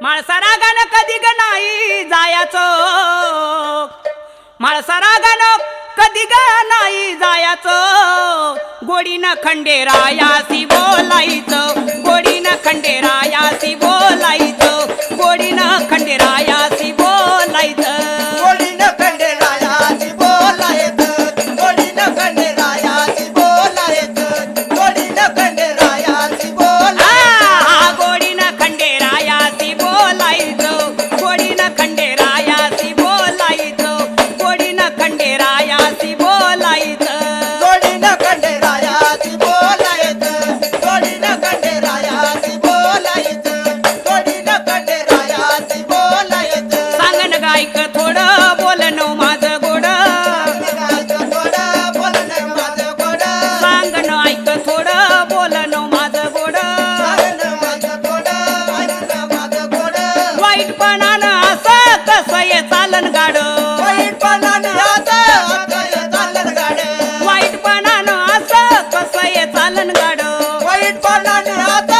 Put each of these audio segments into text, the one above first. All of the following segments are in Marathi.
माळसा रागानं कधी ग नाही जायाचं? माळसा रागानं कधी ग नाही जायाचं? गोडीनं खंडेरायासी बोलायचं गोडीनं खंडेरायासी बोलायचं गोडीनं खंडेरायासी बोलायचं. गोडीनं खंडेरायासी बोलायचं. गोडीनं खंडेरायाची बोलायचं. गोडीनं खंडेरायाची बोलायचं. गोडीनं खंडेरायाची बोलायचं. सांगन गायक थोडं असं कसं ये चालन गाड असं गाडं. वाईटपणानं असं कसं ये चालन गाड. वाईटपणानं आता कसं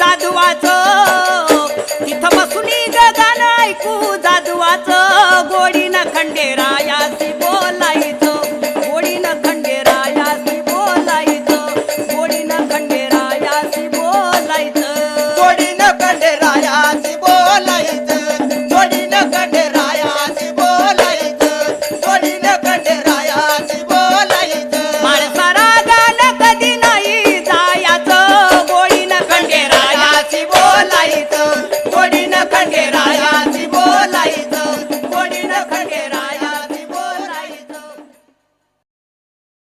जादवाच. तिथं बसून गगन ऐकू जादवाच. गोडीनं खंडेरा